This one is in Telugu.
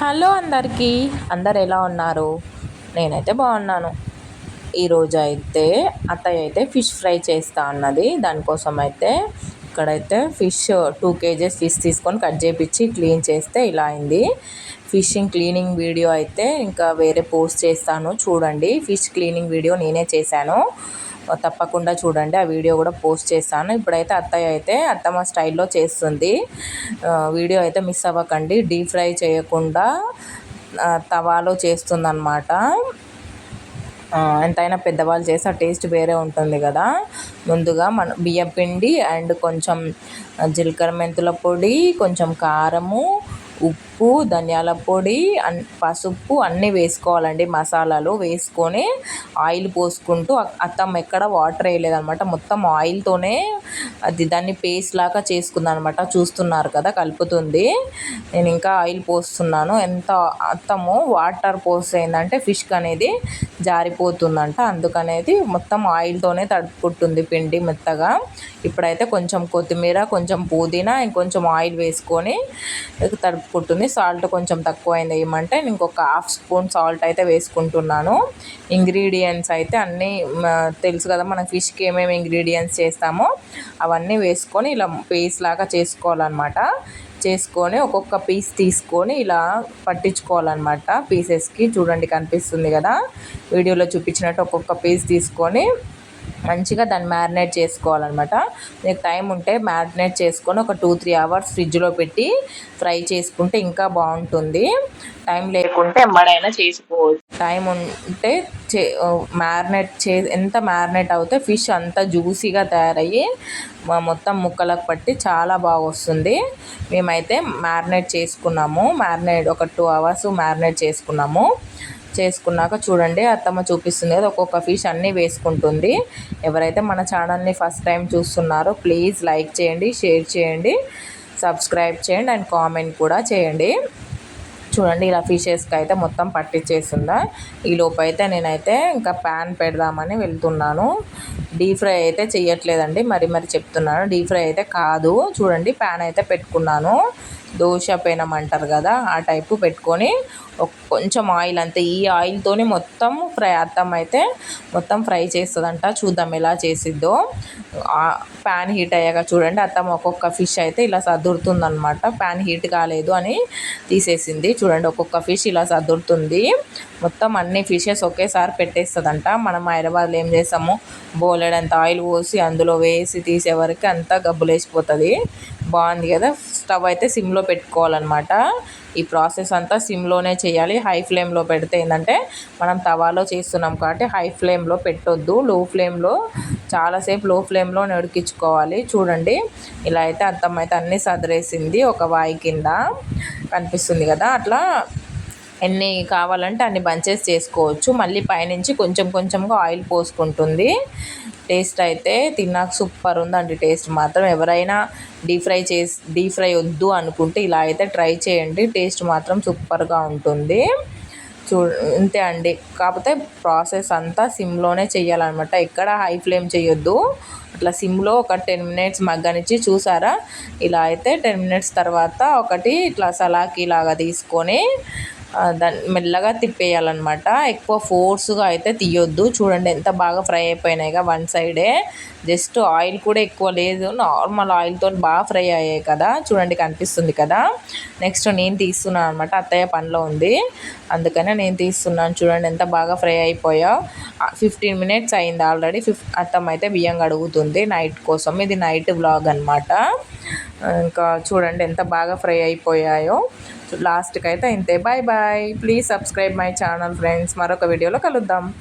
హలో అందరికీ. అందరు ఎలా ఉన్నారు? నేనైతే బాగున్నాను. ఈరోజు అయితే అత్తయ్య అయితే ఫిష్ ఫ్రై చేస్తా అన్నది. దానికోసం అయితే ఇక్కడైతే ఫిష్ టూ కేజెస్ ఫిష్ తీసుకొని కట్ చేపించి క్లీన్ చేస్తే ఇలా అయింది. ఫిషింగ్ క్లీనింగ్ వీడియో అయితే ఇంకా వేరే పోస్ట్ చేస్తాను. చూడండి ఫిష్ క్లీనింగ్ వీడియో నేనే చేశాను. తప్పకుండా చూడండి. ఆ వీడియో కూడా పోస్ట్ చేస్తాను ఇప్పుడైతే అత్తయ్య అయితే అత్తమ్మ స్టైల్లో చేస్తుంది. వీడియో అయితే మిస్ అవ్వకండి. డీప్ ఫ్రై చేయకుండా తవాలో చేస్తుందన్నమాట. ఎంతైనా పెద్దవాళ్ళు చేస్తే ఆ టేస్ట్ వేరే ఉంటుంది కదా. ముందుగా మన బియ్యం పిండి అండ్ కొంచెం జీలకర్ర మెంతుల పొడి కొంచెం కారము ఉప్పు ధనియాల పొడి పసుపు అన్నీ వేసుకోవాలండి మసాలాలు. వేసుకొని ఆయిల్ పోసుకుంటూ అత్తమ్మ ఎక్కడ వాటర్ వేయలేదన్నమాట. మొత్తం ఆయిల్తోనే అది దాన్ని పేస్ట్ లాగా చేసుకుందనమాట. చూస్తున్నారు కదా కలుపుతుంది. నేను ఇంకా ఆయిల్ పోస్తున్నాను. ఎంత అత్తము వాటర్ పోసేందంటే ఫిష్ అనేది జారిపోతుందంట. అందుకనేది మొత్తం ఆయిల్తోనే తడుపుకుంటుంది పిండి మెత్తగా. ఇప్పుడైతే కొంచెం కొత్తిమీర కొంచెం పుదీనా ఇంకొంచెం ఆయిల్ వేసుకొని తడుపుకుంటుంది. సాల్ట్ కొంచెం తక్కువ అయింది ఏమంటే ఇంకొక హాఫ్ స్పూన్ సాల్ట్ అయితే వేసుకుంటున్నాను. ఇంగ్రీడియంట్స్ అయితే అన్నీ తెలుసు కదా మనం ఫిష్కి ఏమేమి ఇంగ్రీడియంట్స్ చేస్తామో అవన్నీ వేసుకొని ఇలా పేస్ట్ లాగా చేసుకోవాలన్నమాట. చేసుకొని ఒక్కొక్క పీస్ తీసుకొని ఇలా పట్టించుకోవాలన్నమాట. పీసెస్కి చూడండి కనిపిస్తుంది కదా. వీడియోలో చూపించినట్టు ఒక్కొక్క పీస్ తీసుకొని మంచిగా దాన్ని మ్యారినేట్ చేసుకోవాలన్నమాట. మీకు టైం ఉంటే మ్యారినేట్ చేసుకొని ఒక టూ త్రీ అవర్స్ ఫ్రిడ్జ్లో పెట్టి ఫ్రై చేసుకుంటే ఇంకా బాగుంటుంది. టైం లేకుంటే ఎమ్మడైనా చేసుకోవచ్చు. టైం ఉంటే చే మ్యారినేట్ చే ఎంత మ్యారినేట్ అవుతే ఫిష్ అంతా జ్యూసీగా తయారయ్యి మొత్తం ముక్కలకు పట్టి చాలా బాగా వస్తుంది మేమైతే మ్యారినేట్ చేసుకున్నాము. మ్యారినేట్ ఒక టూ అవర్స్ మ్యారినేట్ చేసుకున్నాము. చేసుకున్నాక చూడండి అత్తమ్మ చూపిస్తుంది కదా ఒక్కొక్క ఫిష్ అన్నీ వేసుకుంటుంది. ఎవరైతే మన ఛానల్ని ఫస్ట్ టైం చూస్తున్నారో ప్లీజ్ లైక్ చేయండి షేర్ చేయండి సబ్స్క్రైబ్ చేయండి అండ్ కామెంట్ కూడా చేయండి. చూడండి ఇలా ఫిషెస్కి అయితే మొత్తం పట్టించేసిందా ఈ అయితే నేనైతే ఇంకా ప్యాన్ పెడదామని వెళ్తున్నాను. డీప్ ఫ్రై అయితే చెయ్యట్లేదండి మరి మరి చెప్తున్నాను. డీప్ ఫ్రై అయితే కాదు చూడండి ప్యాన్ అయితే పెట్టుకున్నాను. దోశ పెనం అంటారు కదా ఆ టైపు పెట్టుకొని కొంచెం ఆయిల్ అంతే. ఈ ఆయిల్తోనే మొత్తం ఫ్రై అర్థం అయితే మొత్తం ఫ్రై చేస్తుందంట. చూద్దాం ఎలా చేసిద్దో. ప్యాన్ హీట్ అయ్యాక చూడండి అత్తం ఒక్కొక్క ఫిష్ అయితే ఇలా సర్దురుతుందనమాట ప్యాన్ హీట్ కాలేదు అని తీసేసింది. చూడండి ఒక్కొక్క ఫిష్ ఇలా సర్దురుతుంది. మొత్తం అన్ని ఫిషెస్ ఒకేసారి పెట్టేస్తుందంట. మనం హైదరాబాద్లో ఏం చేస్తాము? బోలెడంత ఆయిల్ పోసి అందులో వేసి తీసే వరకు అంతా గబ్బులేసిపోతుంది. బాగుంది కదా? స్టవ్ అయితే సిమ్లో పెట్టుకోవాలన్నమాట. ఈ ప్రాసెస్ అంతా సిమ్లోనే చేయాలి. హై ఫ్లేమ్లో పెడితే ఏంటంటే మనం తవాలో చేస్తున్నాం కాబట్టి హై ఫ్లేమ్లో పెట్టొద్దు. లో ఫ్లేమ్లో చాలాసేపు లో ఫ్లేమ్లో నడికించుకోవాలి చూడండి ఇలా అయితే అర్థం అయితే అన్నీ సదిరేసింది ఒక వాయి కింద. కనిపిస్తుంది కదా అట్లా ఎన్ని కావాలంటే అన్ని బంచెస్ చేసుకోవచ్చు. మళ్ళీ పైనుంచి కొంచెం కొంచెంగా ఆయిల్ పోసుకుంటుంది. టేస్ట్ అయితే తిన్నాక సూపర్ ఉందండి టేస్ట్ మాత్రం. ఎవరైనా డీప్ ఫ్రై చేసి డీప్ ఫ్రై వద్దు అనుకుంటే ఇలా అయితే ట్రై చేయండి. టేస్ట్ మాత్రం సూపర్గా ఉంటుంది. చూ అంతే అండి. కాకపోతే ప్రాసెస్ అంతా సిమ్లోనే చేయాలన్నమాట ఎక్కడ హై ఫ్లేమ్ చేయొద్దు అట్లా సిమ్లో ఒక టెన్ మినిట్స్ మగ్గనిచ్చి చూసారా? ఇలా అయితే టెన్ మినిట్స్ తర్వాత ఒకటి ఇట్లా సలాకి లాగా తీసుకొని దాన్ని మెల్లగా తిప్పేయాలన్నమాట. ఎక్కువ ఫోర్స్గా అయితే తీయొద్దు. చూడండి ఎంత బాగా ఫ్రై అయిపోయినాయిగా వన్ సైడే. జస్ట్ ఆయిల్ కూడా ఎక్కువ లేదు. నార్మల్ ఆయిల్తో బాగా ఫ్రై అయ్యాయి కదా. చూడండి కనిపిస్తుంది కదా. నెక్స్ట్ నేను తీస్తున్నాను అనమాట అత్తయ్య పనిలో ఉంది. అందుకనే నేను తీస్తున్నాను. చూడండి ఎంత బాగా ఫ్రై అయిపోయా. ఫిఫ్టీన్ మినిట్స్ అయింది ఆల్రెడీ. ఫిఫ్ అత్తమ్మ అయితే బియ్యం కడుగుతుంది నైట్ కోసం. ఇది నైట్ బ్లాగ్ అనమాట ఇంకా చూడండి ఎంత బాగా ఫ్రై అయిపోయాయో. లాస్ట్కి అయితే ఇంతే. Bye bye. Please subscribe my channel friends. మరొక వీడియోలో కలుద్దాం.